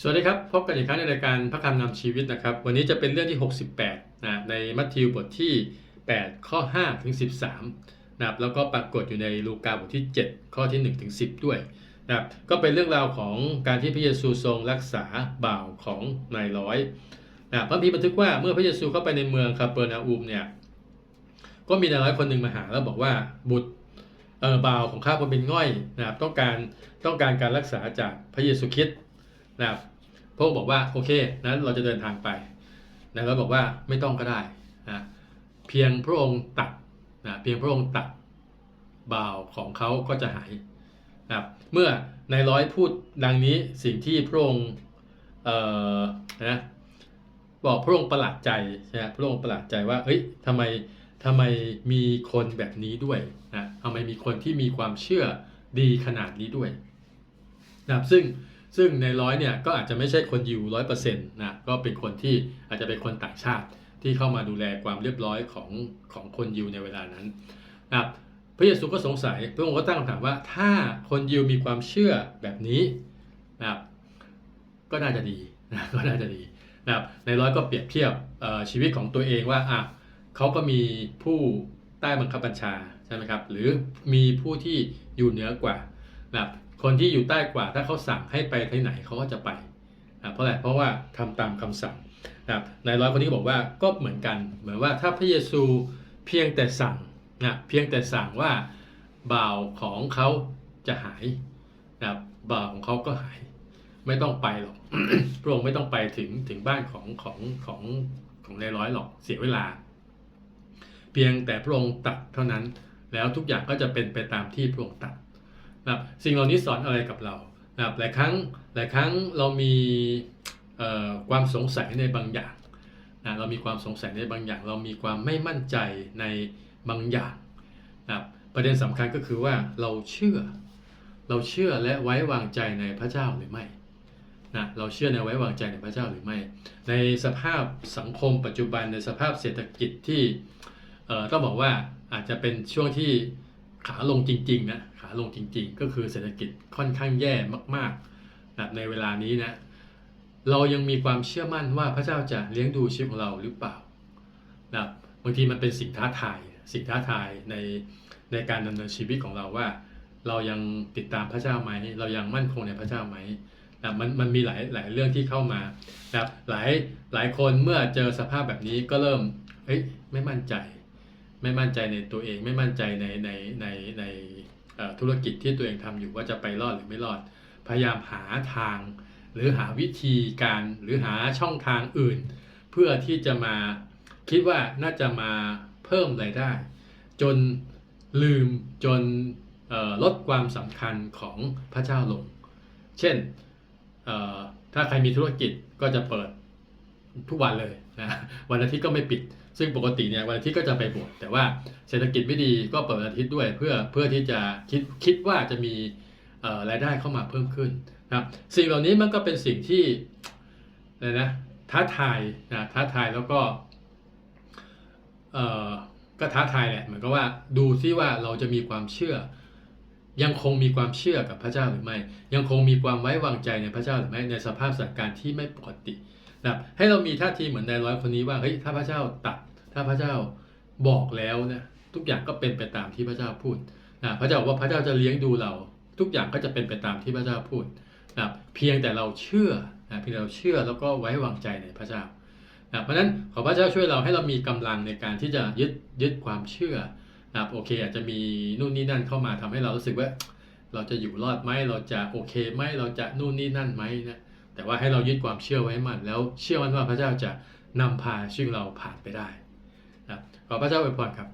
สวัสดีครับ พบกันอีกครั้งในรายการพระคำนำชีวิตนะครับ วันนี้จะเป็นเรื่องที่ 68นะในมัทธิวบทที่ 8 ข้อ5ถึง13นะครับแล้วก็ปรากฏอยู่ในลูกาบทที่ 7 ข้อที่ 1 ถึง 10 ด้วยนะครับก็เป็นเรื่องราวของการที่พระเยซูทรงรักษาบ่าวของนายร้อยนะพระพีบันทึกว่าเมื่อพระเยซูเข้าไปในเมืองคาเปอร์นาอุมเนี่ยก็มีนายร้อยคนหนึ่งมาหาแล้วบอกว่าบุตรเออบ่าวของข้าคนเป็นง่อยนะครับต้องการต้องการการรักษาจากพระเยซูคริสต์ นะครับพระองค์บอกว่าโอเคนั้นเราจะเดินทางไปนะแล้วบอกว่าไม่ต้องก็ได้นะเพียงพระองค์ตัดนะเพียงพระองค์ตัดบ่าวของเขาก็จะหายนะครับเมื่อนายร้อยพูดดังนี้สิ่งที่พระองค์เอ่อนะบอกพระองค์ประหลาดใจใช่ไหมพระองค์ประหลาดใจว่าเฮ้ยทำไมทำไมมีคนแบบนี้ด้วยนะทำไมมีคนที่มีความเชื่อดีขนาดนี้ด้วยนะซึ่ง ซึ่งในร้อยเนี่ยก็อาจจะไม่ใช่คนยิวร้อยเปอร์เซ็นต์นะก็เป็นคนที่อาจจะเป็นคนต่างชาติที่เข้ามาดูแลความเรียบร้อยของของคนยิวในเวลานั้นนะครับพระเยซูก็สงสัยพระองค์ก็ตั้งคำถามว่าถ้าคนยิวมีความเชื่อแบบนี้นะครับก็น่าจะดีนะก็น่าจะดีนะครับในร้อยก็เปรียบเทียบชีวิตของตัวเองว่าอะเขาก็มีผู้ใต้บังคับบัญชาใช่ไหมครับหรือมีผู้ที่อยู่เหนือกว่านะครับ คนที่อยู่ใต้กว่าถ้าเขาสั่งให้ไปที่ไหนเขาก็จะไปนะเพราะอะไรเพราะว่าทำตามคำสั่งนะนายร้อยคนนี้บอกว่าก็เหมือนกัน เหมือนว่าถ้าพระเยซูเพียงแต่สั่งนะเพียงแต่สั่งว่าบ่าวของเขาจะหายนะครับบ่าวของเขาก็หาย ไม่ต้องไปหรอกพระองค์ไม่ต้องไปถึงถึงบ้านของของของของนายร้อยหรอกเสียเวลา เพียงแต่พระองค์ตัดเท่านั้นแล้วทุกอย่างก็จะเป็นไปตามที่พระองค์ตัด นะครับสิ่งเหล่านี้สอนอะไรกับเรานะครับหลายครั้งหลายครั้งเรามีความสงสัยในบางอย่างนะเรามีความสงสัยในบางอย่าง เรามีความไม่มั่นใจในบางอย่างนะครับประเด็นสำคัญก็คือว่าเราเชื่อ เราเชื่อและไว้วางใจในพระเจ้าหรือไม่นะเราเชื่อในไว้วางใจในพระเจ้าหรือไม่ ในสภาพสังคมปัจจุบันในสภาพเศรษฐกิจที่ต้องบอกว่าอาจจะเป็นช่วงที่ ขาลงจริงๆนะขาลงจริง ๆ ก็คือเศรษฐกิจค่อนข้างแย่มากๆนะในเวลานี้นะเรายังมีความเชื่อมั่นว่าพระเจ้าจะเลี้ยงดูชีวิตของเราหรือเปล่านะบางทีมันเป็นสิ่งท้าทายสิ่งท้าทายในในการดำเนินชีวิตของเราว่า เรายังติดตามพระเจ้าไหมเรายังมั่นคงในพระเจ้าไหมนะมันมันมีหลายหลายเรื่องที่เข้ามานะหลายหลายคนเมื่อเจอสภาพแบบนี้ก็เริ่มเอ้ยไม่มั่นใจ ไม่มั่นใจในตัวเองไม่มั่นใจในในในในธุรกิจที่ตัวเองทำอยู่ว่าจะไปรอดหรือไม่รอด พยายามหาทาง หรือหาวิธีการหรือหาช่องทางอื่น เพื่อที่จะมาคิดว่าน่าจะมาเพิ่มรายได้ จนลืมจนลดความสำคัญของพระเจ้าลง เช่นถ้าใครมีธุรกิจก็จะเปิด ทุกวันเลยนะวันอาทิตย์ก็ไม่ปิด ซึ่งปกติเนี่ยวันอาทิตย์ก็จะไปบวชแต่ว่าเศรษฐกิจไม่ดีก็เปิดวันอาทิตย์ด้วยเพื่อเพื่อที่จะคิดคิดว่าจะมีรายได้เข้ามาเพิ่มขึ้นนะครับสิ่งเหล่านี้มันก็เป็นสิ่งที่อะไรนะท้าทายนะท้าทายแล้วก็เอ่อก็ท้าทายแหละเหมือนกับว่าดูซิว่าเราจะมีความเชื่อ ยังคงมีความเชื่อกับพระเจ้าหรือไม่ ยังคงมีความไว้วางใจในพระเจ้าหรือไม่ในสภาพสถานการณ์ที่ไม่ปกติ นะให้เรามีท่าทีเหมือนนายร้อยคนนี้ว่าเฮ้ยถ้าพระเจ้าตัดถ้าพระเจ้าบอกแล้วนะทุกอย่างก็เป็นไปตามที่พระเจ้าพูดนะพระเจ้าบอกว่าพระเจ้าจะเลี้ยงดูเรา ทุกอย่างก็จะเป็นไปตามที่พระเจ้าพูดนะเพียงแต่เราเชื่อนะเพียงแต่เราเชื่อแล้วก็ไว้วางใจในพระเจ้านะเพราะฉะนั้นขอพระเจ้าช่วยเราให้เรามีกำลังในการที่จะยึดยึดความเชื่อนะโอเค อาจจะมีนู่นนี่นั่นเข้ามาทำให้เรารู้สึกว่า เราจะอยู่รอดไหมเราจะโอเคไหมเราจะนู่นนี่นั่นไหมนะ แต่ว่าให้เรายึดความเชื่อไว้มัน แล้วเชื่อมันว่าพระเจ้าจะนำพาชีวิตเราผ่านไปได้นะขอพระเจ้าอวยพรครับ